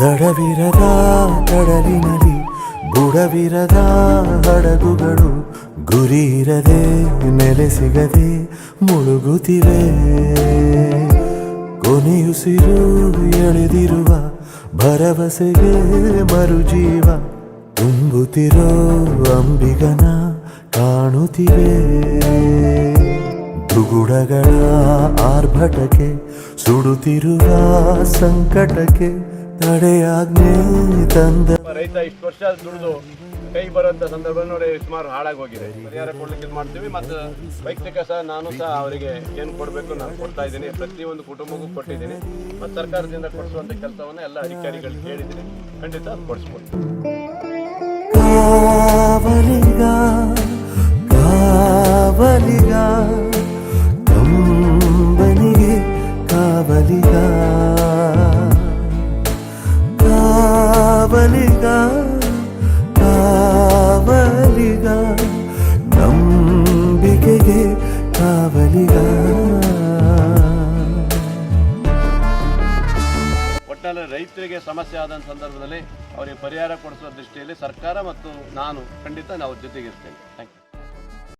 ದಡವಿರದ ಕಡಲಿನಲ್ಲಿ ಬುಡವಿರದ ಹಡಗುಗಳು ಗುರಿ ಇರದೆ ನೆಲೆ ಸಿಗದೆ ಮುಳುಗುತ್ತಿವೆ. ಕೊನೆಯುಸಿರು ಎಳೆದಿರುವ ಭರವಸೆಗೆ ಮರುಜೀವ ತುಂಬುತ್ತಿರೋ ಅಂಬಿಗನ ಕಾಣುತ್ತಿವೆ. ದುಗುಡಗಳ ಆರ್ಭಟಕ್ಕೆ ಸುಡುತ್ತಿರುವ ಸಂಕಟಕ್ಕೆ ತಡೆಯಾಜ್ಞೆ ತಂದ. ರೈತ ಇಷ್ಟು ವರ್ಷ ದುಡಿದು ಕೈ ಬರುವಂತ ಸಂದರ್ಭ ನೋಡಿ ಸುಮಾರು ಹಾಳಾಗಿ ಹೋಗಿದೆ ಪರಿಹಾರ ಕೊಡ್ಲಿಕ್ಕೆ ಇದು ಮಾಡ್ತೀವಿ ಮತ್ತು ವೈಯಕ್ತಿಕ ಸಹ ನಾನು ಸಹ ಅವರಿಗೆ ಏನು ಕೊಡಬೇಕು ನಾನು ಕೊಡ್ತಾ ಇದ್ದೀನಿ. ಒಂದು ಕುಟುಂಬಕ್ಕೂ ಕೊಟ್ಟಿದ್ದೀನಿ. ಮತ್ತು ಸರ್ಕಾರದಿಂದ ಕೊಡಿಸುವಂಥ ಕೆಲಸವನ್ನು ಎಲ್ಲ ಅಧಿಕಾರಿಗಳು ಹೇಳಿದ್ದೀನಿ ಖಂಡಿತ ಅದು ಕಾವಲಿಗ ಕಾವಲಿಗ, ನಂಬಿಕೆಗೆ ಕಾವಲಿಗ. ಒಟ್ಟಾರೆ ರೈತರಿಗೆ ಸಮಸ್ಯೆ ಆದ ಸಂದರ್ಭದಲ್ಲಿ ಅವರಿಗೆ ಪರಿಹಾರ ಕೊಡಿಸುವ ದೃಷ್ಟಿಯಲ್ಲಿ ಸರ್ಕಾರ ಮತ್ತು ನಾನು ಖಂಡಿತ ನಾವು ಜೊತೆಗಿರ್ತೇನೆ ಥ್ಯಾಂಕ್ ಯು